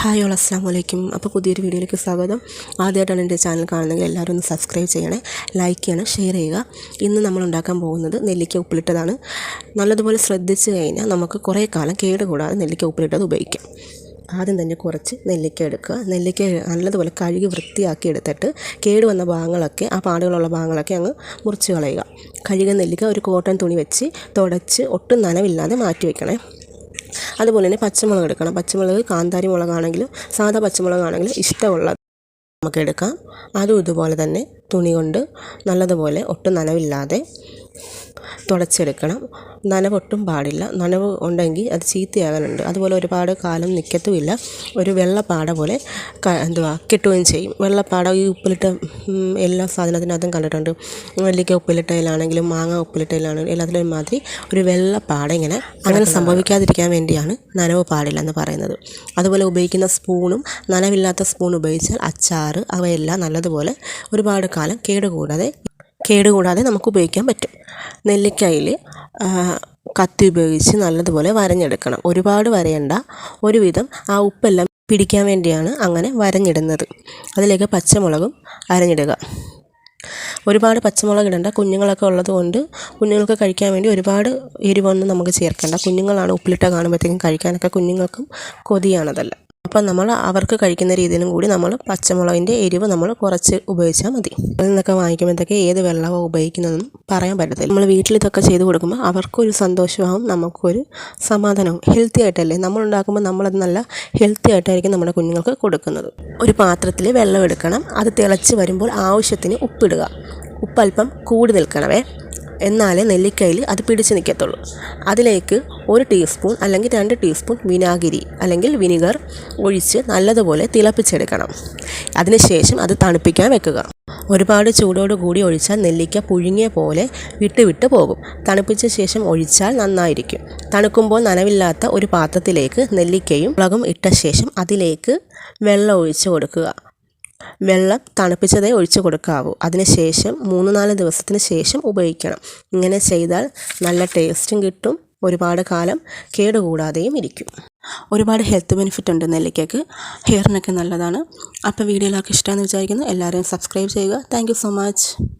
Hi all അസ്സാം വലൈക്കും അപ്പോൾ പുതിയൊരു വീഡിയോയിലേക്ക് സ്വാഗതം. ആദ്യമായിട്ടാണ് എന്റെ ചാനൽ കാണുന്നെങ്കിൽ എല്ലാവരും ഒന്ന് സബ്സ്ക്രൈബ് ചെയ്യണേ ലൈക്ക് ചെയ്യണം ഷെയർ ചെയ്യുക. ഇന്ന് നമ്മൾ ഉണ്ടാക്കാൻ പോകുന്നത് നെല്ലിക്ക ഉപ്പിലിട്ടതാണ്. നല്ലതുപോലെ ശ്രദ്ധിച്ച് കഴിഞ്ഞാൽ നമുക്ക് കുറേ കാലം കേടുകൂടാതെ നെല്ലിക്ക ഉപ്പിലിട്ടത് ഉപയോഗിക്കാം. ആദ്യം തന്നെ കുറച്ച് നെല്ലിക്ക എടുക്കുക. നെല്ലിക്ക നല്ലതുപോലെ കഴുകി വൃത്തിയാക്കി എടുത്തിട്ട് കേട് വന്ന ഭാഗങ്ങളൊക്കെ ആ പാടുകളുള്ള ഭാഗങ്ങളൊക്കെ അങ്ങ് മുറിച്ച് കളയുക. കഴുകിയ നെല്ലിക്ക ഒരു കോട്ടൺ തുണി വെച്ച് തുടച്ച് ഒട്ടും നനവില്ലാതെ മാറ്റി വയ്ക്കണേ അതുപോലെ തന്നെ പച്ചമുളക് എടുക്കണം. പച്ചമുളക് കാന്താരി മുളകാണെങ്കിലും സാധാ പച്ചമുളകാണെങ്കിലും ഇഷ്ടമുള്ളത് നമുക്ക് എടുക്കാം. അതും ഇതുപോലെ തന്നെ തുണി കൊണ്ട് നല്ലതുപോലെ ഒട്ടും നനവില്ലാതെ തുടച്ചെടുക്കണം നനവൊട്ടും പാടില്ല. നനവ് ഉണ്ടെങ്കിൽ അത് ചീത്തയാകാനുണ്ട്. അതുപോലെ ഒരുപാട് കാലം നിൽക്കത്തുമില്ല ഒരു വെള്ളപ്പാട പോലെ എന്തുവാ കിട്ടുകയും ചെയ്യും. വെള്ളപ്പാട ഈ ഉപ്പിലിട്ട എല്ലാ സാധനത്തിനകത്തും കണ്ടിട്ടുണ്ട്. നെല്ലിക്ക ഉപ്പിലിട്ടയിലാണെങ്കിലും മാങ്ങ ഉപ്പിലിട്ടയിലാണെങ്കിലും എല്ലാത്തിലും മാതിരി ഒരു വെള്ളപ്പാട ഇങ്ങനെ അങ്ങനെ സംഭവിക്കാതിരിക്കാൻ വേണ്ടിയാണ് നനവ് പാടില്ല എന്ന് പറയുന്നത്. അതുപോലെ ഉപയോഗിക്കുന്ന സ്പൂണും നനവില്ലാത്ത സ്പൂൺ ഉപയോഗിച്ചാൽ അച്ചാറ് അവയെല്ലാം നല്ലതുപോലെ ഒരുപാട് കാലം കേടുകൂടാതെ കേടുകൂടാതെ നമുക്ക് ഉപയോഗിക്കാൻ പറ്റും. നെല്ലിക്കയിൽ കത്തി ഉപയോഗിച്ച് നല്ലതുപോലെ വരഞ്ഞെടുക്കണം. ഒരുപാട് വരയണ്ട. ഒരുവിധം ആ ഉപ്പെല്ലാം പിടിക്കാൻ വേണ്ടിയാണ് അങ്ങനെ വരഞ്ഞിടുന്നത്. അതിലേക്ക് പച്ചമുളകും അരഞ്ഞിടുക. ഒരുപാട് പച്ചമുളക് ഇടേണ്ട. കുഞ്ഞുങ്ങളൊക്കെ ഉള്ളത് കൊണ്ട് കുഞ്ഞുങ്ങൾക്ക് കഴിക്കാൻ വേണ്ടി ഒരുപാട് എരിവൊന്നും നമുക്ക് ചേർക്കേണ്ട. കുഞ്ഞുങ്ങളാണ് ഉപ്പിലിട്ട കാണുമ്പോഴത്തേക്കും കഴിക്കാനൊക്കെ കുഞ്ഞുങ്ങൾക്കും കൊതിയാണതല്ല. അപ്പം നമ്മൾ അവർക്ക് കഴിക്കുന്ന രീതിയിലും കൂടി നമ്മൾ പച്ചമുളകിന്റെ എരിവ് നമ്മൾ കുറച്ച് ഉപയോഗിച്ചാൽ മതി. അതിൽ നിന്നൊക്കെ വാങ്ങിക്കുമ്പോഴത്തേക്ക് ഏത് വെള്ളമാണ് ഉപയോഗിക്കുന്നതെന്നും പറയാൻ പറ്റത്തില്ല. നമ്മൾ വീട്ടിൽ ഇതൊക്കെ ചെയ്ത് കൊടുക്കുമ്പോൾ അവർക്കൊരു സന്തോഷമാവും നമുക്കൊരു സമാധാനവും. ഹെൽത്തി ആയിട്ടല്ലേ? നമ്മൾ ഉണ്ടാക്കുമ്പോൾ നമ്മളത് നല്ല ഹെൽത്തി ആയിട്ടായിരിക്കും നമ്മുടെ കുഞ്ഞുങ്ങൾക്ക് കൊടുക്കുന്നത്. ഒരു പാത്രത്തിൽ വെള്ളം എടുക്കണം. അത് തിളച്ച് വരുമ്പോൾ ആവശ്യത്തിന് ഉപ്പിടുക. ഉപ്പൽപ്പം കൂടി നിൽക്കണമേ. എന്നാലേ നെല്ലിക്കയിൽ അത് പിടിച്ച് നിൽക്കത്തുള്ളൂ. അതിലേക്ക് ഒരു ടീസ്പൂൺ അല്ലെങ്കിൽ രണ്ട് ടീസ്പൂൺ വിനാഗിരി അല്ലെങ്കിൽ വിനിഗർ ഒഴിച്ച് നല്ലതുപോലെ തിളപ്പിച്ചെടുക്കണം. അതിനുശേഷം അത് തണുപ്പിക്കാൻ വെക്കുക. ഒരുപാട് ചൂടോട് കൂടി ഒഴിച്ചാൽ നെല്ലിക്ക പുഴുങ്ങിയ പോലെ വിട്ട് വിട്ട് പോകും. തണുപ്പിച്ച ശേഷം ഒഴിച്ചാൽ നന്നായിരിക്കും. തണുക്കുമ്പോൾ നനവില്ലാത്ത ഒരു പാത്രത്തിലേക്ക് നെല്ലിക്കയും മുളകും ഇട്ട ശേഷം അതിലേക്ക് വെള്ളം ഒഴിച്ച് കൊടുക്കുക. വെള്ളം തണുപ്പിച്ചതേ ഒഴിച്ച് കൊടുക്കാവൂ. അതിനുശേഷം മൂന്ന് നാല് ദിവസത്തിന് ശേഷം ഉപയോഗിക്കണം. ഇങ്ങനെ ചെയ്താൽ നല്ല ടേസ്റ്റും കിട്ടും. ഒരുപാട് കാലം കേടുകൂടാതെയും ഇരിക്കും. ഒരുപാട് ഹെൽത്ത് ബെനിഫിറ്റ് ഉണ്ട് നെല്ലിക്കയ്ക്ക്. ഹെയറിനൊക്കെ നല്ലതാണ്. അപ്പോൾ വീഡിയോ ഇഷ്ടമാണെന്ന് വിചാരിക്കുന്നു. എല്ലാവരും സബ്സ്ക്രൈബ് ചെയ്യുക. Thank so much